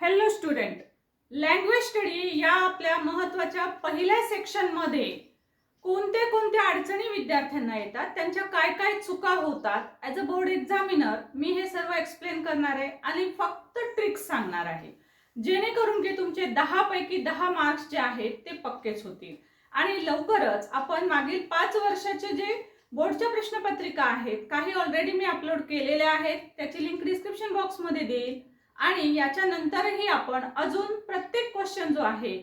Hello student language study या आपल्या महत्त्वाच्या पहिल्या सेक्शनमध्ये कोणते कोणत्या अडचणी विद्यार्थ्यांना येतात? त्यांच्या काय काय चुका होतात? ॲज अ बोर्ड एक्झामिनर मी हे सर्व एक्सप्लेन करणार आहे आणि फक्त ट्रिक्स सांगणार आहे. जेणेकरून की तुमचे दहापैकी दहा मार्क्स जे आहेत ते पक्केच होतील. आणि लवकरच आपण मागील पाच वर्षाचे जे बोर्डच्या प्रश्नपत्रिका आहेत काही ऑलरेडी मी अपलोड केलेल्या आहेत त्याची लिंक डिस्क्रिप्शन बॉक्समध्ये देईल. आणि याच्या नंतरही आपण अजून प्रत्येक क्वेश्चन जो आहे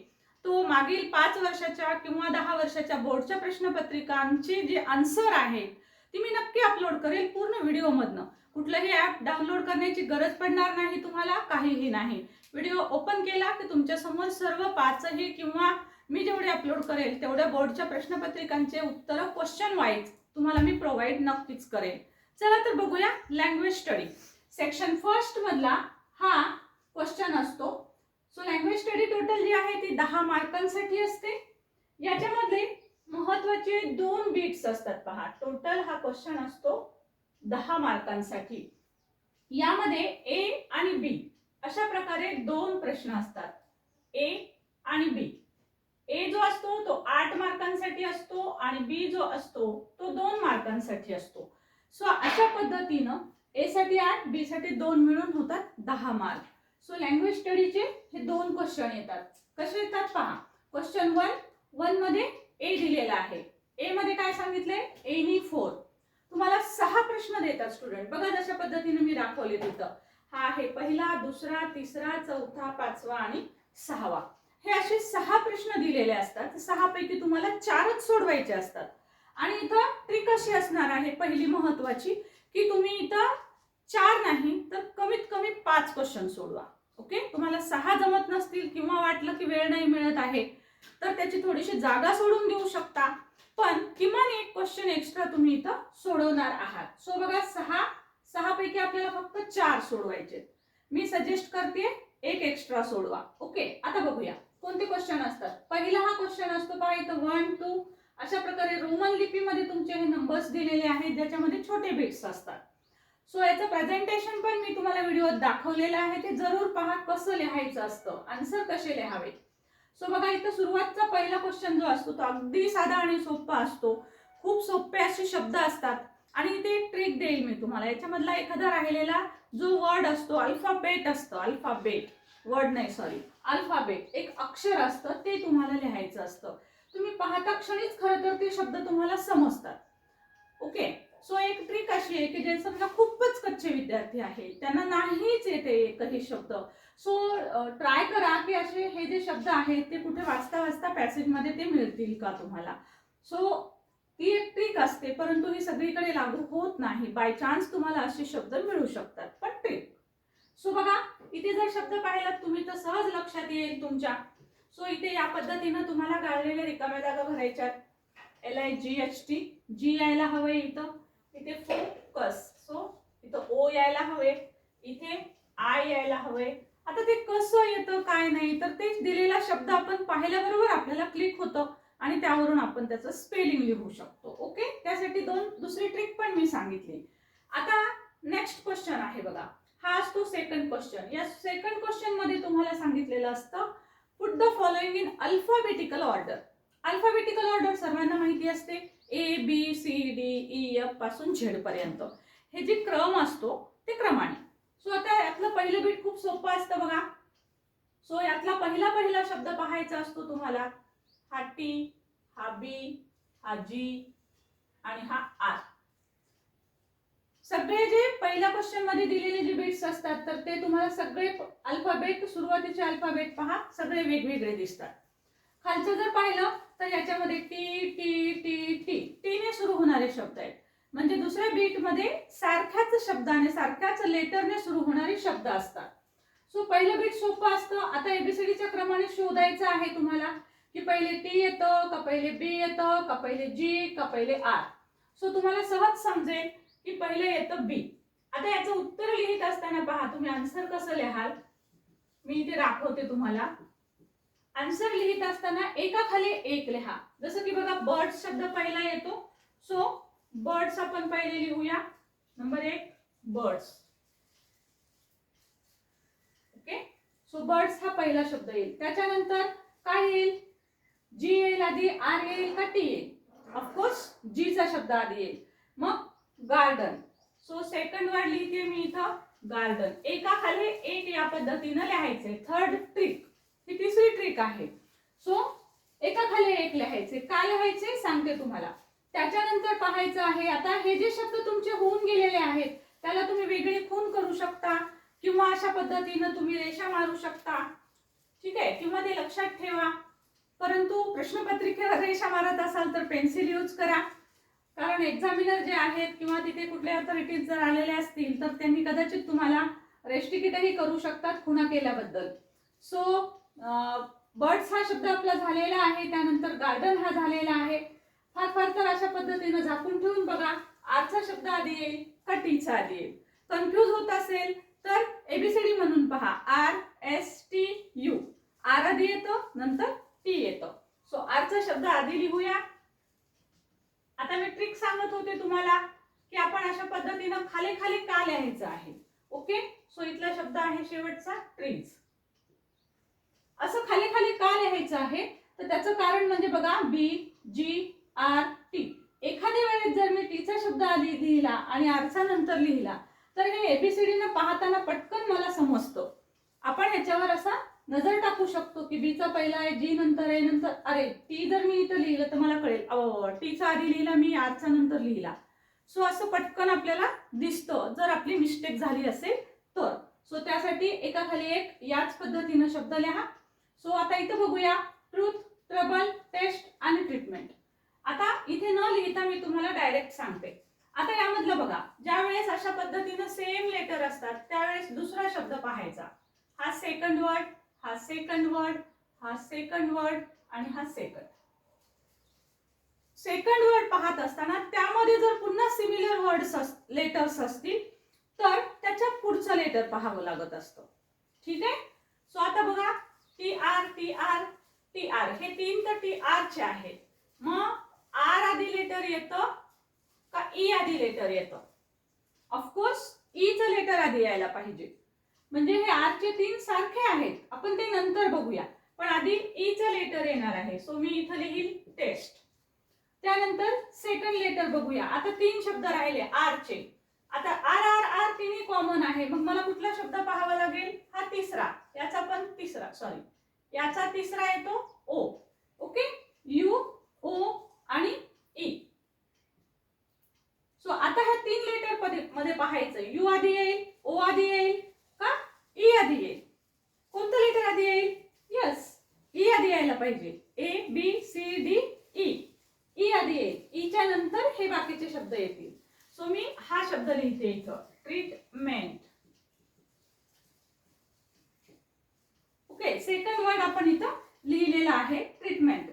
तो मागील पाच वर्षाच्या किंवा दहा वर्षाच्या बोर्डच्या प्रश्नपत्रिकांचे जे आन्सर आहेत ती मी नक्की अपलोड करेल पूर्ण व्हिडिओमधनं कुठलंही ॲप डाउनलोड करण्याची गरज पडणार नाही तुम्हाला काहीही नाही. व्हिडिओ ओपन केला की तुमच्यासमोर सर्व पाचही किंवा मी जेवढे अपलोड करेल तेवढ्या बोर्डच्या प्रश्नपत्रिकांचे उत्तर क्वेश्चन वाईज तुम्हाला मी प्रोव्हाइड नक्कीच करेल. चला तर बघूया लँग्वेज स्टडी सेक्शन फर्स्टमधला हा क्वेश्चन असतो. सो लँग्वेज स्टडी टोटल जी आहे ती दहा मार्कांसाठी असते. याच्यामधले महत्त्वाचे दोन बीट्स असतात पहा. टोटल हा क्वेश्चन असतो दहा मार्कांसाठी. यामध्ये ए आणि बी अशा प्रकारे दोन प्रश्न असतात. ए आणि बी ए जो असतो तो आठ मार्कांसाठी असतो आणि बी जो असतो तो दोन मार्कांसाठी असतो. सो अशा पद्धतीनं ए साठी आठ बी साठी दोन मिळून होतात दहा मार्क सो लँग्वेज स्टडीचे हे दोन क्वेश्चन येतात. कसे येतात पहा. क्वेश्चन वन वनमध्ये ए दिलेला आहे. ए मध्ये काय सांगितलंय? एनी फोर तुम्हाला सहा प्रश्न देतात स्टुडंट बघा जशा पद्धतीने मी दाखवले तिथं. हा आहे पहिला दुसरा तिसरा चौथा पाचवा आणि सहावा. हे असे सहा प्रश्न दिलेले असतात. सहा पैकी तुम्हाला चारच सोडवायचे असतात. आणि इथं ट्रिक अशी असणार आहे पहिली महत्वाची की तुम्ही इथं चार नाही तर कमीत कमी पाच क्वेश्चन सोडवा. ओके तुम्हाला सहा जमत नसतील किंवा वाटलं की वेळ नाही मिळत आहे तर त्याची थोडीशी जागा सोडून देऊ शकता. पण किमान एक क्वेश्चन एक्स्ट्रा तुम्ही इथं सोडवणार आहात. सो बघा सहा सहा पैकी आपल्याला फक्त चार सोडवायचे मी सजेस्ट करते एक एक्स्ट्रा सोडवा. ओके आता बघूया. कोणते क्वेश्चन असतात? पहिला हा क्वेश्चन असतो पहा इथं. वन टू अशा प्रकारे रोमन लिपीमध्ये तुमचे हे नंबर्स दिलेले आहेत ज्याच्यामध्ये छोटे बिट्स असतात. सो याचं प्रेझेंटेशन पण मी तुम्हाला व्हिडिओत दाखवलेलं आहे. ते जरूर पहा कसं लिहायचं असतं. आन्सर कसे लिहावे सो बघा इथं सुरुवातचा पहिला क्वेश्चन जो असतो तो अगदी साधा आणि सोपा असतो. खूप सोपे असे शब्द असतात. आणि इथे एक ट्रिक देईल मी तुम्हाला. याच्यामधला एखादा राहिलेला जो वर्ड असतो अल्फाबेट असतं. अल्फाबेट वर्ड नाही सॉरी अल्फाबेट एक अक्षर असतं ते तुम्हाला लिहायचं असतं. तुम्ही पाहता क्षणीच खरं तर ते शब्द तुम्हाला समजतात. ओके सो एक ट्रिक अशी आहे की जे समजा खूपच कच्चे विद्यार्थी आहेत त्यांना नाहीच येते एकही शब्द. सो ट्राय करा की असे हे जे शब्द आहेत ते कुठे वाचता वाचता पॅसेजमध्ये ते मिळतील का तुम्हाला? सो ती एक ट्रिक असते परंतु ही सगळीकडे लागू होत नाही. बाय चान्स तुम्हाला असे शब्द मिळू शकतात पण ट्रिक सो बघा इथे जर शब्द पाहिलात तुम्ही तर सहज लक्षात येईल तुमच्या. सो इथे या पद्धतीनं तुम्हाला गाळलेल्या रिकाम्या जागा भरायच्यात. L I G H T G यायला हवं इथं. इथे फोकस सो इथं ओ यायला हवे इथे आय यायला हवे. आता ते कसं येतं काय नाही तर ते दिलेला शब्द आपण पाहिल्याबरोबर आपल्याला क्लिक होतं आणि त्यावरून आपण त्याचं स्पेलिंग लिहू शकतो. ओके त्यासाठी दोन दुसरी ट्रिक पण मी सांगितली. आता नेक्स्ट क्वेश्चन आहे बघा. हा असतो सेकंड क्वेश्चन या सेकंड क्वेश्चनमध्ये तुम्हाला सांगितलेलं असतं put the following in alphabetical order alphabetical order सर्वांना माहिती असते. A B C D E एफपासून Z पर्यंत. हे जे क्रम असतो ते क्रमाने. सो आता यातलं पहिलं बीट खूप सोपं असतं बघा. सो यातला पहिला पहिला शब्द पाहायचा असतो तुम्हाला. हा टी हा बी हा जी आणि हा आर सगळे जे पहिल्या क्वेश्चनमध्ये दिलेले जे बिट्स असतात तर ते तुम्हाला सगळे अल्फाबेट सुरुवातीचे अल्फाबेट पहा सगळे वेगवेगळे दिसतात. खालचं जर पाहिलं तर याच्यामध्ये टी टी टी टी टीने सुरू होणारे शब्द आहेत. म्हणजे दुसऱ्या बीटमध्ये सारख्याच शब्दाने सारख्याच लेटरने सुरू होणारे शब्द असतात. सो पहिलं बीट सोपं असतं. आता एबीसीडीच्या क्रमाने शोधायचं आहे तुम्हाला की पहिले टी येतं का पहिले बी येतं का पहिले जी का पहिले आर सो तुम्हाला सहज समजेल की पहिले येतं बी आता याचं उत्तर लिहित असताना पहा तुम्ही आन्सर कसं लिहाल? मी इथे दाखवते तुम्हाला. आन्सर लिहित असताना एका खाली एक लिहा. जसं की बघा बर्ड्स शब्द पहिला येतो. सो बर्ड्स आपण पहिले लिहूया. नंबर एक बर्ड्स ओके सो बर्ड्स हा पहिला शब्द येईल. त्याच्यानंतर काय येईल? जी येईल आधी आर येईल का टी येईल? ऑफकोर्स जीचा शब्द आधी येईल. मग गार्डन सो सेकंड वर्ड लिहिते मी इथं गार्डन एका खाली एक या पद्धतीनं लिहायचंय. थर्ड ट्रिक ही तिसरी ट्रिक आहे. सो एका खाली एक लिहायचे. का लिहायचे? सांगते तुम्हाला. त्याच्यानंतर पाहायचं आहे आता हे जे शब्द तुमचे होऊन गेलेले आहेत त्याला तुम्ही वेगळी खून करू शकता किंवा अशा पद्धतीनं तुम्ही रेषा मारू शकता. ठीक आहे? किंवा ते लक्षात ठेवा. परंतु प्रश्नपत्रिकेवर रेषा मारत असाल तर पेन्सिल यूज करा. कारण एक्झामिनर जे आहेत किंवा तिथे कुठल्या अथॉरिटीज जर आलेले असतील तर त्यांनी कदाचित तुम्हाला रेस्टिकेटही करू शकतात खुणा केल्याबद्दल. सो बर्ड्स हा शब्द आपला झालेला आहे त्यानंतर गार्डन हा झालेला आहे. फार फार तर अशा पद्धतीनं झाकून ठेवून बघा. आजचा शब्द आधी येईल का टीचा आधी येईल? कन्फ्यूज होत असेल तर एबीसीडी म्हणून पहा. R S T U R आधी येतो नंतर टी येतो. सो आजचा शब्द आधी लिहूया. आता मी ट्रिक सांगत होते तुम्हाला की आपण अशा पद्धतीनं खाली खाली का लिहायचं आहे? ओके सो इथला शब्द आहे शेवटचा ट्रीज असं खाली खाली का लिहायचं आहे? तर त्याचं कारण म्हणजे बघा बी जी आर टी एखाद्या वेळेस जर मी टीचा शब्द आधी लिहिला आणि आरचा नंतर लिहिला तर हे एबीसीडी न पाहताना पटकन मला समजतं. आपण ह्याच्यावर असा नजर टाकू शकतो की बीचा पहिला आहे जी नंतर आहे नंतर अरे टी जर मी इथं लिहिलं तर मला कळेल अव टीचा आधी लिहिला मी आरचा नंतर लिहिला. सो असं पटकन आपल्याला दिसतं जर आपली मिस्टेक झाली असेल तर. सो त्यासाठी एका खाली एक याच पद्धतीनं शब्द लिहा सो आता इथं बघूया. ट्रूथ ट्रबल टेस्ट आणि ट्रीटमेंट आता इथे न लिहिता मी तुम्हाला डायरेक्ट सांगते. आता यामधलं बघा. ज्या वेळेस अशा पद्धतीनं सेम लेटर असतात त्यावेळेस दुसरा शब्द पाहायचा. हा सेकंड वर्ड हा सेकंड वर्ड हा सेकंड वर्ड आणि हा सेकंड सेकंड वर्ड पाहत असताना त्यामध्ये जर पुन्हा सिमिलर वर्ड्स लेटर्स असतील तर त्याच्या पुढचं लेटर पाहावं लागत असतं. ठीक? आहे सो आता बघा. T R T R T R हे तीन तर टी आरचे आहेत. मग आर आधी लेटर येतं का ई आधी लेटर येतं? ऑफकोर्स ईचं लेटर आधी यायला पाहिजे. म्हणजे हे आरचे तीन सारखे आहेत. आपण ते नंतर बघूया. पण आधी e ईचं लेटर येणार आहे. सो मी इथं लिहील टेस्ट त्यानंतर सेकंड लेटर बघूया. आता तीन शब्द राहिले आरचे आता आर आर आर तिन्ही कॉमन आहे. मग मला कुठला शब्द पाहावा लागेल? हा तिसरा. याचा पण तिसरा सॉरी याचा तिसरा येतो ओ ओके यू ओ आणि e. ई सो आता ह्या तीन लेटरमध्ये पाहायचं. यू आधी येईल ओ आधी येईल का? ई आधी येईल. कोणतं लेटर आधी येईल? यस ई e आधी यायला पाहिजे. A B C D E E आधी येईल. ईच्या नंतर हे बाकीचे शब्द येतील. सो मी हा शब्द लिहिते इथं. ट्रीटमेंट ओके सेकंड वर्ड आपण इथं लिहिलेला आहे ट्रीटमेंट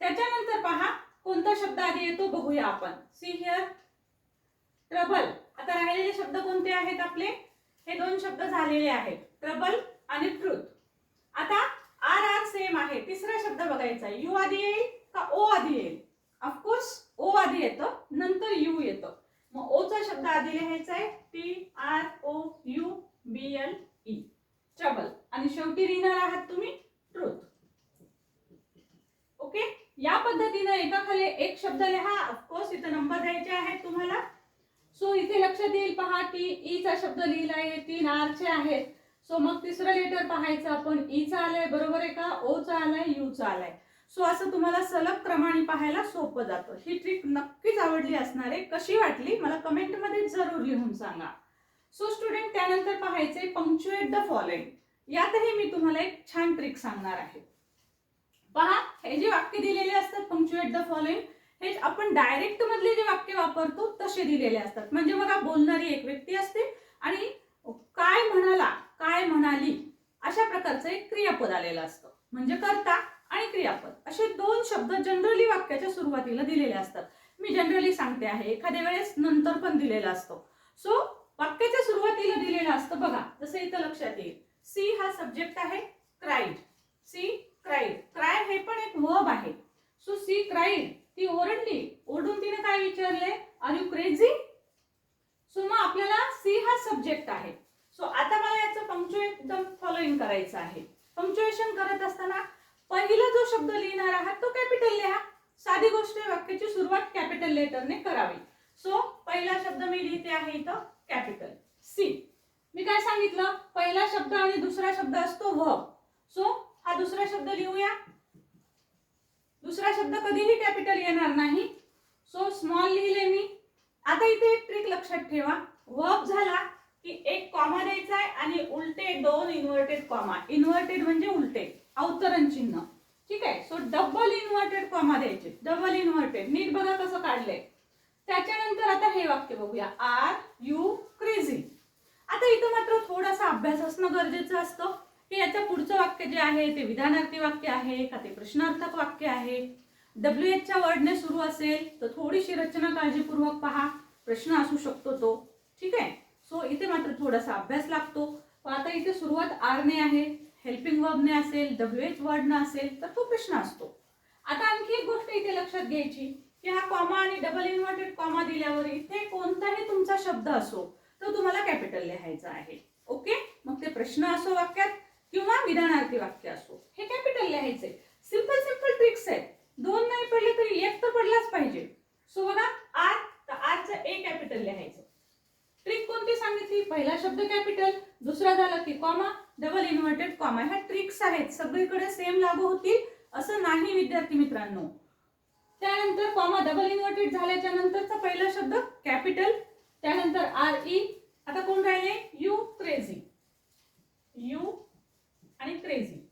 त्याच्यानंतर पहा कोणता शब्द आधी येतो बघूया आपण. सी हिअर ट्रबल आता राहिलेले शब्द कोणते आहेत आपले? हे दोन शब्द झालेले आहेत. ट्रबल आणि ट्रुथ आता आर आर सेम आहे. तिसरा शब्द बघायचा यू आधी येईल का ओ आधी येईल? ऑफकोर्स ओ आधी येतं. नंतर यू येतं. मग ओचा शब्द आधी लिहायचा आहे T R O U B L E trouble आणि शेवटी लिहिणार आहात तुम्ही ट्रुथ ओके या पद्धतीनं एकाखाली एक शब्द लिहा. ऑफकोर्स इथं नंबर द्यायचे आहेत तुम्हाला. सो इथे लक्षात येईल पहा टी ईचा शब्द लिहिला आहे तीन आरचे आहेत. सो मग तिसरं लेटर पाहायचं आपण. E ईचा आलाय बरोबर आहे का? ओचा आलाय यूचा आलाय. सो असं तुम्हाला सलग क्रमाने पाहायला सोपं जातं. ही ट्रिक नक्कीच आवडली असणार आहे. कशी वाटली? मला कमेंटमध्ये जरूर लिहून सांगा. सो स्टुडंट त्यानंतर पाहायचे पंक्च्युएट द फॉलोइंग यातही मी तुम्हाला एक छान ट्रिक सांगणार आहे. पहा हे जे वाक्य दिलेले असतात पंक्च्युएट द फॉलोइंग हे आपण डायरेक्ट मधले जे वाक्य वापरतो तसे दिलेले असतात. म्हणजे बघा बोलणारी एक व्यक्ती असते आणि काय म्हणाला काय म्हणाली अशा प्रकारचं एक क्रियापद आलेलं असतं. म्हणजे करता आणि क्रियापद. असे दोन शब्द जनरली वाक्याच्या सुरुवातीला दिलेले असतात. मी जनरली सांगते आहे एखाद्या वेळेस नंतर पण दिलेला असतो. सो वाक्याच्या सुरुवातीला दिलेला असतं बघा जसं इथं लक्षात येईल. सी हा सब्जेक्ट आहे क्राईड सी क्राईड क्राय हे पण एक वर्ब आहे. सो सी क्राईड ती ओरडली. ओरडून तिने काय विचारले? आर यू क्रेझी सो मग आपल्याला सी हा सब्जेक्ट आहे. सो आता मला याचं पंक्च्युएट एकदम फॉलोइंग फॉलोइंग करायचं आहे. पंक्च्युएशन करत असताना पहिला जो शब्द लिहिणार आहात तो कॅपिटल लिहा साधी गोष्ट आहे वाक्याची सुरुवात कॅपिटल लेटरने करावी. सो पहिला शब्द मी लिहिते आहे इथं कॅपिटल सी मी काय सांगितलं? पहिला शब्द आणि दुसरा शब्द असतो व. सो हा दुसरा शब्द लिहूया. दुसरा शब्द कधीही कॅपिटल येणार नाही. सो स्मॉल लिहिले मी. आता इथे एक ट्रिक लक्षात ठेवा. वर्ब झाला की एक कॉमा द्यायचा आहे आणि उलटे दोन इन्व्हर्टेड कॉमा इन्व्हर्टेड म्हणजे उलटे. अवतरण चिन्ह. ठीक आहे? सो डबल इन्व्हर्टेड कॉमा द्यायचे. डबल इन्व्हर्टेड नीट बघा कसं काढलंय. त्याच्यानंतर आता हे वाक्य बघूया. आर यू क्रेझी आता इथं मात्र थोडासा अभ्यास असणं गरजेचं असतं. की याचं पुढचं वाक्य जे आहे ते विधानार्थी वाक्य आहे का ते प्रश्नार्थक वाक्य आहे? डब्ल्यू एचच्या वर्डने सुरू असेल तर थोडीशी रचना काळजीपूर्वक पहा. प्रश्न असू शकतो तो. ठीक आहे? सो इथे मात्र थोडासा अभ्यास लागतो. आता इथे सुरुवात आरने आहे. हेल्पिंग वर्बने असेल डब्ल्यू एच वर्डने असेल तर तो प्रश्न असतो. आता आणखी एक गोष्ट इथे लक्षात घ्यायची की हा कॉमा आणि डबल इन्व्हर्टेड कॉमा दिल्यावर इथे कोणताही तुमचा शब्द असो तो तुम्हाला कॅपिटल लिहायचा आहे. ओके मग ते प्रश्न असो वाक्यात किंवा विधानार्थी वाक्य असो हे कॅपिटल लिहायचे. सिंपल सिंपल ट्रिक्स आहेत. दोन नाही पडले तरी एक तर पडलाच पाहिजे. सो बघा आर तर आरचं ए कॅपिटल लिहायचं. ट्रिक कोणती सांगितली? पहिला शब्द कॅपिटल दुसरा झाला की कॉमा डबल इन्व्हर्टेड कॉमा ह्या ट्रिक्स आहेत. सगळीकडे सेम लागू होतील असं नाही विद्यार्थी मित्रांनो. त्यानंतर कॉमा डबल इन्व्हर्टेड झाल्याच्या नंतरचा पहिला शब्द कॅपिटल त्यानंतर आर ई आता कोण राहिले? यू क्रेझी यू आणि क्रेझी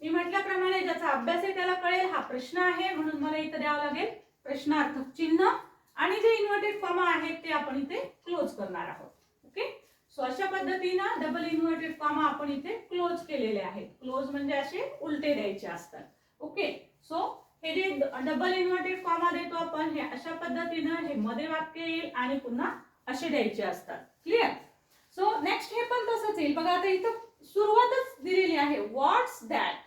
मी म्हटल्याप्रमाणे ज्याचा अभ्यास आहे त्याला कळेल हा प्रश्न आहे म्हणून मला इथं द्यावं लागेल. प्रश्नार्थक चिन्ह. आणि जे इन्व्हर्टेड कॉमा आहेत ते आपण इथे क्लोज करणार आहोत. ओके सो अशा पद्धतीनं डबल इन्व्हर्टेड कॉमा आपण इथे क्लोज केलेले आहेत. क्लोज म्हणजे असे उलटे द्यायचे असतात. ओके सो हे जे डबल इन्व्हर्टेड कॉमा देतो आपण हे अशा पद्धतीनं हे मध्ये वाक्य येईल आणि पुन्हा असे द्यायचे असतात. क्लिअर सो नेक्स्ट हे पण तसंच येईल. बघा आता इथं सुरुवातच दिलेली आहे. व्हॉट्स दॅट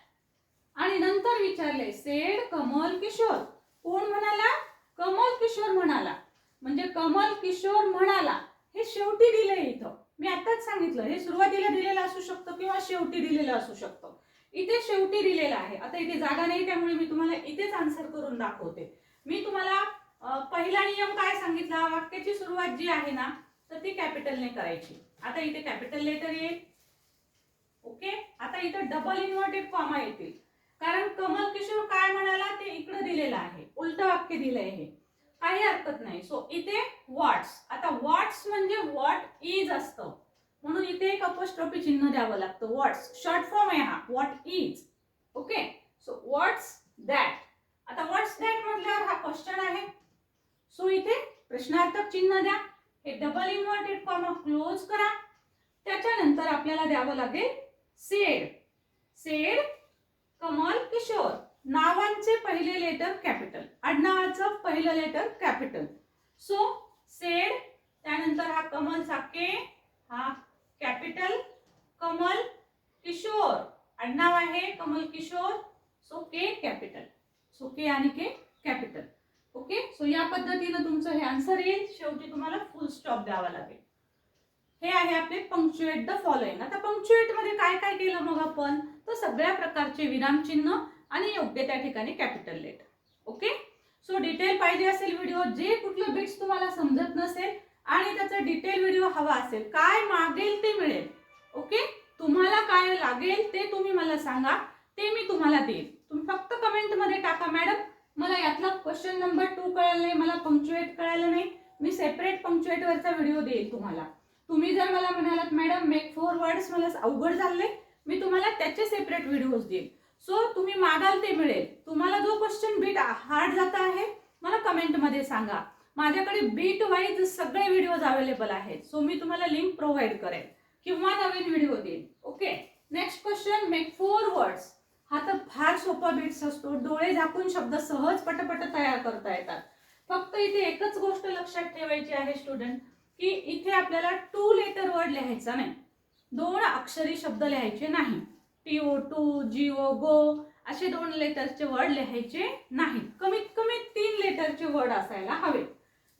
आणि नंतर विचारले सेड कमल किशोर. कोण म्हणाला? कमल किशोर म्हणाला. म्हणजे कमल किशोर म्हणाला हे शेवटी दिलंय इथं. मी आताच सांगितलं हे सुरुवातीला दिलेलं असू शकतं किंवा शेवटी दिलेलं असू शकतं. इथे शेवटी दिलेलं आहे. आता इथे जागा नाही त्यामुळे मी तुम्हाला इथेच आन्सर करून दाखवते. मी तुम्हाला पहिला नियम काय सांगितला? वाक्याची सुरुवात जी आहे ना तर ती कॅपिटलने करायची. आता इथे कॅपिटल लेटर येईल. ओके? आता इथं डबल इन्व्हर्टेड कॉमा येतील. कारण कमल किशोर काय म्हणाला ते इकडे दिलेलं आहे उलट वाक्य दिलंय हे. काही हरकत नाही. सो इथे व्हॉट्स आता व्हॉट्स म्हणजे व्हॉट इज असतं. म्हणून इथे एक अपोस्ट्रॉफी चिन्ह द्यावं लागतं. व्हॉट्स शॉर्ट फॉर्म आहे हा. What is okay so what's that आता व्हॉट्स दॅट म्हटल्यावर हा क्वेश्चन आहे. सो इथे प्रश्नार्थक चिन्ह द्या. हे डबल इन्व्हर्टेड कॉमा क्लोज करा. त्याच्यानंतर आपल्याला द्यावं लागेल सेड सेड कमल किशोर नावांचे पहिले लेटर कॅपिटल आडनावाचं पहिलं लेटर कॅपिटल सो सेड त्यानंतर हा कमलचा के हा कॅपिटल कमल किशोर. आडनाव आहे Kamal Kishore so K capital so K आणि के कॅपिटल ओके सो या पद्धतीनं तुमचं हे आन्सर येईल. शेवटी तुम्हाला फुल स्टॉप द्यावा लागेल. हे आहे आपले पंक्च्युएट द फॉलोइंग आता पंक्च्युएटमध्ये काय काय केलं मग आपण? तर सगळ्या प्रकारचे विरामचिन्ह आणि योग्य त्या ठिकाणी capital let okay so detail पाहिजे असेल व्हिडिओ जे कुठलं बिट्स तुम्हाला समजत नसेल आणि त्याचा डिटेल व्हिडिओ हवा असेल काय मागेल ते मिळेल. ओके तुम्हाला काय लागेल ते तुम्ही मला सांगा. ते मी तुम्हाला देईल तुम्ही फक्त कमेंटमध्ये टाका मॅडम मला यातला क्वेश्चन नंबर टू कळाला नाही मला पंक्च्युएट कळायला नाही. मी सेपरेट पंक्च्युएटवरचा व्हिडिओ देईल तुम्हाला. तुम्ही जर मला म्हणालात मॅडम मेक फोर वर्ड्स मला अवघड झाले मी तुम्हाला त्याचे सेपरेट व्हिडिओज देईल. सो तुम्ही मागाल ते मिळेल. तुम्हाला जो क्वेश्चन बीट हार्ड जाता आहे मला कमेंटमध्ये सांगा. माझ्याकडे बीट वाईज सगळे व्हिडिओज अवेलेबल आहेत. सो मी तुम्हाला लिंक प्रोव्हाइड करेन किंवा नवीन व्हिडिओ देईन okay next question make four words हा तर फार सोपा बीट्स असतो. डोळे झाकून शब्द सहज पटपट तयार करता येतात. फक्त इथे एकच गोष्ट लक्षात ठेवायची आहे स्टुडंट की इथे आपल्याला टू लेटर वर्ड लिहायचा नाही. दोन अक्षरी शब्द लिहायचे नाही. टी ओ टू जी ओ गो असे दोन लेटरचे वर्ड लिहायचे नाहीत कमीत कमी तीन लेटरचे वर्ड असायला हवे.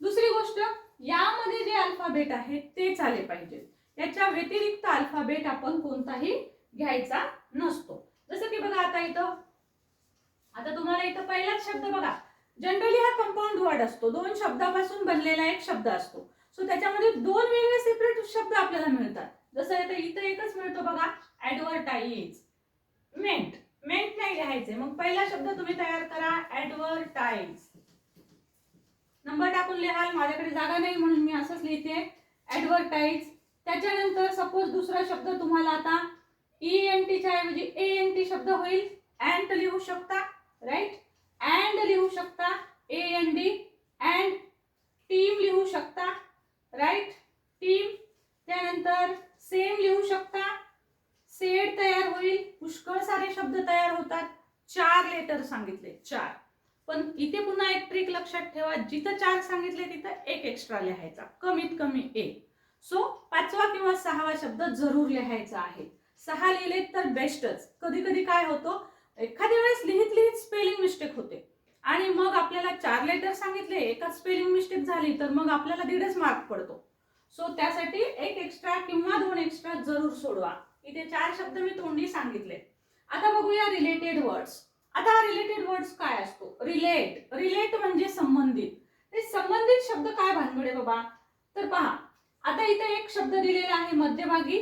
दुसरी गोष्ट यामध्ये जे अल्फाबेट आहे तेच आले पाहिजेत याच्या व्यतिरिक्त अल्फाबेट आपण कोणताही घ्यायचा नसतो. जसं की बघा आता इथं. आता तुम्हाला इथं पहिलाच शब्द बघा. जनरली हा कंपाऊंड वर्ड असतो. दोन शब्दापासून बनलेला एक शब्द असतो. सो त्याच्यामध्ये दोन वेगळे सेपरेट शब्द आपल्याला मिळतात. जसं इथं इथं एकच मिळतो बघा ऍडव्हर्टाईज मेंट मेंट नाही लिहायचे मग पहिला शब्द तुम्ही तयार करा ऍडव्हर्टाईज नंबर टाकून लिहाल. माझ्याकडे जागा नाही म्हणून मी असंच लिहिते. ऍडव्हर्टाईज त्याच्यानंतर सपोज दुसरा शब्द तुम्हाला आता ई एन टीच्या ऐवजी ए एन टी शब्द होईल. अँड लिहू शकता राईट अँड लिहू शकता A N D and team लिहू शकता. राईट टीम त्यानंतर सेम लिहू शकता. सेड तयार होईल. पुष्कळ सारे शब्द तयार होतात. चार लेटर सांगितले. चार. पण इथे पुन्हा एक ट्रिक लक्षात ठेवा. जिथं चार सांगितले तिथं एक एक्स्ट्रा लिहायचा. कमीत कमी एक. सो पाचवा किंवा सहावा शब्द जरूर लिहायचा आहे. सहा लिहिले तर बेस्टच कधी कधी काय होतं? एखाद्या वेळेस लिहित लिहित स्पेलिंग मिस्टेक होते. आणि मग आपल्याला चार लेटर सांगितले एकाच स्पेलिंग मिस्टेक झाली तर मग आपल्याला दीडच मार्क पडतो. सो त्यासाठी एक एक्स्ट्रा किंवा दोन एक्स्ट्रा जरूर सोडवा. इथे चार शब्द मी तोंडी सांगितले. आता बघूया रिलेटेड वर्ड्स आता हा रिलेटेड वर्ड्स काय असतो? रिलेट रिलेट म्हणजे संबंधित. ते संबंधित शब्द काय भानगडे बाबा? तर पहा आता इथे एक शब्द दिलेला आहे मध्यभागी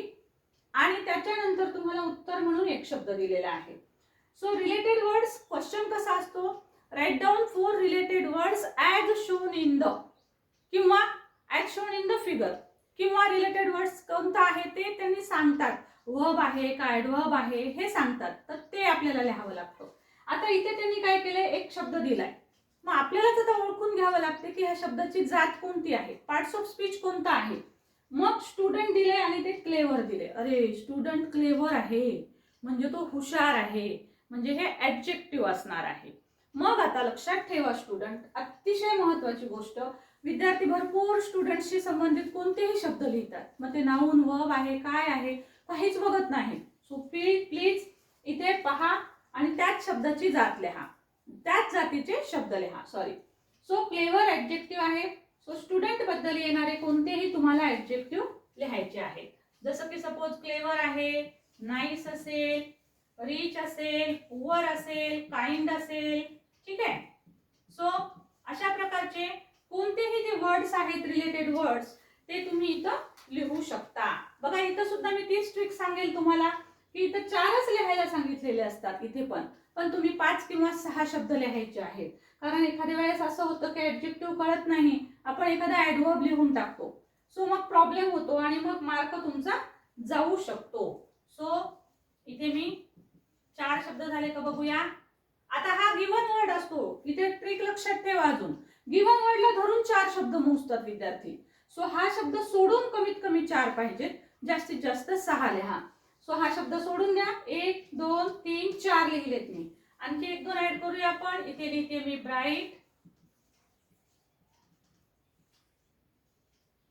आणि त्याच्यानंतर तुम्हाला उत्तर म्हणून एक शब्द दिलेला आहे. सो रिलेटेड वर्ड्स क्वेश्चन कसा असतो? Write down four related words as shown in the किंवा as shown in the figure किंवा रिलेटेड वर्ड्स कोणतं आहे ते त्यांनी सांगतात. वब आहे का ॲडवर्ब आहे हे सांगतात. तर ते आपल्याला लिहावं लागतं. आता इथे त्यांनी काय केलंय? एक शब्द दिलाय. मग आपल्यालाच आता ओळखून घ्यावं लागते की ह्या शब्दाची जात कोणती आहे? पार्ट्स ऑफ स्पीच कोणता आहे? मग स्टुडंट दिले आणि ते क्लेवर दिले अरे स्टुडंट क्लेवर आहे. म्हणजे तो हुशार आहे. म्हणजे हे ऍब्जेक्टिव्ह असणार आहे. मग आता लक्षात ठेवा स्टुडंट अतिशय महत्वाची गोष्ट विद्यार्थी भरपूर स्टुडंटशी संबंधित कोणतेही शब्द लिहितात. मग ते नाऊन वब आहे काय आहे काहीच बघत नाही. सो प्लीज प्लीज इथे पहा आणि त्याच शब्दाची जात लिहा. त्याच जातीचे शब्द लिहा सॉरी सो क्लेवर ऍब्जेक्टिव्ह आहे. सो स्टुडंटबद्दल येणारे कोणतेही तुम्हाला ऍब्जेक्टिव्ह लिहायचे आहेत. जसं की सपोज क्लेवर आहे नाईस असेल रिच असेल पुअर असेल काइंड असेल ठीक आहे? सो अशा प्रकारचे कोणतेही जे वर्ड्स आहेत रिलेटेड वर्ड्स ते तुम्ही इथं लिहू शकता. बघा इथं सुद्धा मी तीच ट्रिक सांगेल तुम्हाला. की इथं चारच लिहायला सांगितलेले असतात इथे पण. पण तुम्ही पाच किंवा सहा शब्द लिहायचे आहेत. कारण एखाद्या वेळेस असं होतं की ऍब्जेक्टिव्ह कळत नाही. आपण एखादा ऍडव्हर्ब लिहून टाकतो. सो मग प्रॉब्लेम होतो आणि मग मार्क तुमचा जाऊ शकतो. सो इथे मी चार शब्द झाले का बघूया. आता हा गिवन वर्ड असतो. इथे ट्रिक लक्षात ठेवा अजून. गिवन वर्डला धरून चार शब्द मोजतात विद्यार्थी. सो हा शब्द सोडून कमीत कमी चार पाहिजेत. जास्तीत जास्त सहा लिहा. सो हा शब्द सोडून द्या. एक दोन तीन चार लिहिलेत मी. आणखी एक दोन ऍड करूया आपण. इथे लिहिते मी bright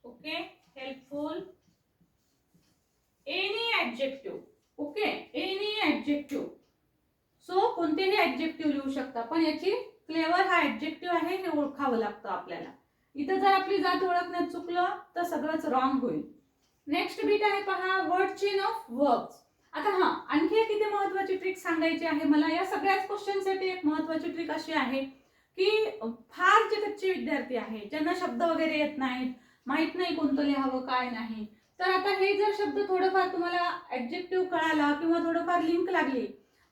okay helpful any objective okay any objective so कोणतेही ऍब्जेक्टिव्ह लिहू शकता पण याची क्लेवर हा ऍब्जेक्टिव्ह आहे हे ओळखावं लागतं आपल्याला. इथं जर आपली जात ओळखण्यात चुकलं तर सगळंच रॉंग होईल. नेक्स्ट बीट आहे पहा वर्ड चेन ऑफ वर्ब्स आता हा आणखी एक इथे महत्वाची ट्रिक सांगायची आहे मला. या सगळ्याच क्वेश्चनसाठी एक महत्वाची ट्रिक अशी आहे की फार जे कच्चे विद्यार्थी आहेत ज्यांना शब्द वगैरे येत नाहीत माहीत नाही कोणतं लिहावं काय नाही. तर आता हे जर शब्द थोडंफार तुम्हाला ऍब्जेक्टिव्ह कळाला किंवा थोडंफार लिंक लागली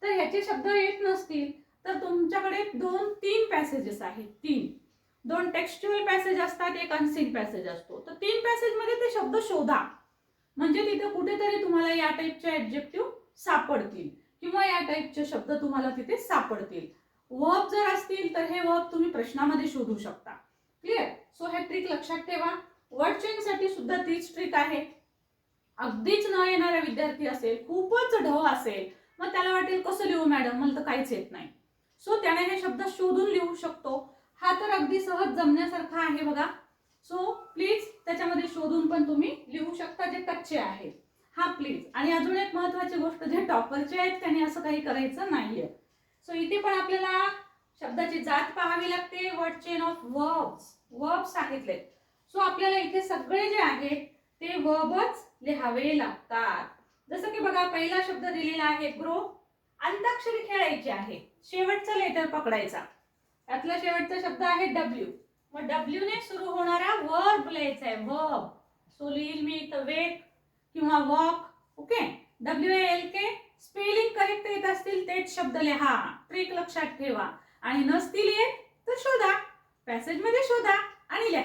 तर ह्याचे शब्द येत नसतील तर तुमच्याकडे दोन तीन पॅसेजेस आहेत. तीन. दोन टेक्स्च्युअल पॅसेज असतात एक अनसीन पॅसेज असतो. तर तीन पॅसेजमध्ये ते शब्द शोधा. म्हणजे तिथे कुठेतरी तुम्हाला या टाईपचे ऍब्जेक्टिव्ह सापडतील. किंवा या टाईपचे शब्द तुम्हाला तिथे सापडतील. वर्ब जर असतील तर हे वर्ब तुम्ही प्रश्नामध्ये शोधू शकता. क्लिअर सो हे ट्रिक लक्षात ठेवा. वर्ड चेंजसाठी सुद्धा तीच ट्रिक आहे. अगदीच न येणारा विद्यार्थी असेल खूपच ढव असेल मग त्याला वाटेल कसं लिहू मॅडम? मला तर काहीच येत नाही. सो त्याने हे शब्द शोधून लिहू शकतो. हा तर अगदी सहज जमण्यासारखा आहे बघा. सो प्लीज त्याच्यामध्ये शोधून पण तुम्ही लिहू शकता जे कच्चे आहेत हा प्लीज आणि अजून एक महत्वाची गोष्ट जे टॉपरचे आहेत त्यांनी असं काही करायचं नाहीये. सो इथे पण आपल्याला शब्दाची जात पाहावी लागते. Word chain of verbs verb सांगितले सो आपल्याला इथे सगळे जे आहेत ते वर्बच लिहावे लागतात. जसं की बघा पहिला शब्द दिलेला आहे ग्रो अंताक्षरी खेळायची आहे. शेवटचा लेटर पकडायचा. त्यातला शेवटचा शब्द आहे डब्ल्यू मग डब्ल्यू ने सुरू होणारा वर्ब लिहायचा आहे. वर्ब सो लिहिल मी इथं वेट किंवा walk okay W L K spelling correct येत असतील तेच शब्द लिहा. ट्रिक लक्षात ठेवा. आणि नसतील येत तर शोधा. पॅसेजमध्ये शोधा आणि लिहा.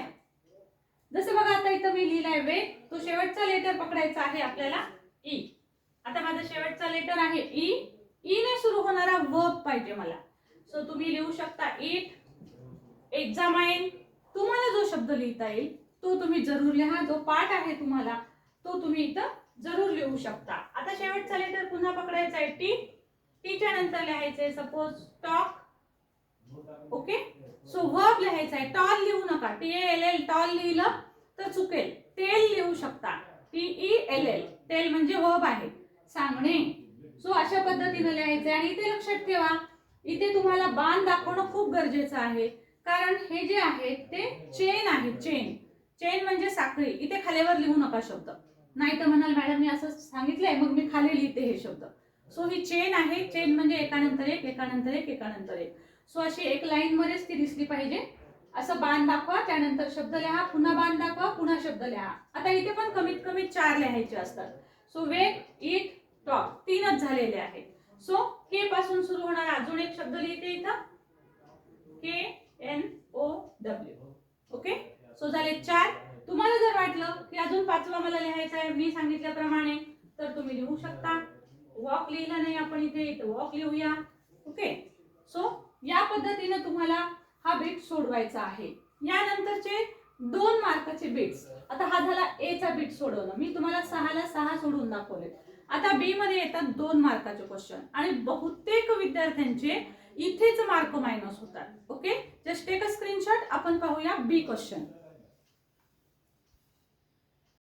जसं बघा आता इथं मी लिहिलाय वेट तो शेवटचा लेटर पकडायचा आहे आपल्याला. ई आता माझा शेवटचा लेटर आहे ई ई ने सुरू होणारा वर्ब पाहिजे मला. सो तुम्ही लिहू शकता इट एक्झामाइन तुम्हाला जो शब्द लिहिता येईल तो तुम्ही जरूर लिहा. जो पाठ आहे तुम्हाला तो तुम्ही इथं जरूर लिहू शकता. आता शेवटचा लेटर पुन्हा पकडायचा आहे टी टीच्या नंतर लिहायचंय suppose talk okay so verb लिहायचा आहे. टॉल लिहू नका. टी एल एल टॉल लिहिलं तर चुकेल. तेल लिहू शकता. टी ई एल एल तेल म्हणजे वर्ब आहे. सांगणे. सो अशा पद्धतीने लिहायचे आणि इथे लक्षात ठेवा इथे तुम्हाला बाण दाखवणं खूप गरजेचं आहे. कारण हे जे आहे ते चेन आहे चेन चेन म्हणजे साखळी. इथे खालीवर लिहू नका शब्द. नाही तर म्हणाल मॅडम मी असं सांगितलंय मग मी खाली लिहिते हे शब्द. सो ही चेन आहे. चेन म्हणजे एकानंतर एक एकानंतर एक एकानंतर एक. सो अशी एक लाईन मध्येच ती दिसली पाहिजे. असं बाण दाखवा त्यानंतर शब्द लिहा पुन्हा बाण दाखवा पुन्हा शब्द लिहा. आता इथे पण कमीत कमी चार लिहायचे असतात. सो वेट इट टॉप तीनच झालेले आहेत. सो के पासून सुरू होणार अजून एक शब्द लिहिते इथं. K N O W okay so झाले चार. तुम्हाला जर वाटलं की अजून पाचवा मला लिहायचा आहे मी सांगितल्याप्रमाणे तर तुम्ही लिहू शकता. वॉक लिहिला नाही आपण इथे इथे वॉक लिहूया. ओके सो या पद्धतीने तुम्हाला हा बीट सोडवायचा आहे. यानंतरचे दोन मार्काचे बीट्स आता हा झाला ए चा बीट सोडवणं. मी तुम्हाला सहाला सहा सोडून दाखवले आता बी मध्ये येतात दोन मार्काचे क्वेश्चन आणि बहुतेक विद्यार्थ्यांचे इथेच मार्क मायनस होतात. Okay just take a screenshot आपण पाहूया बी क्वेश्चन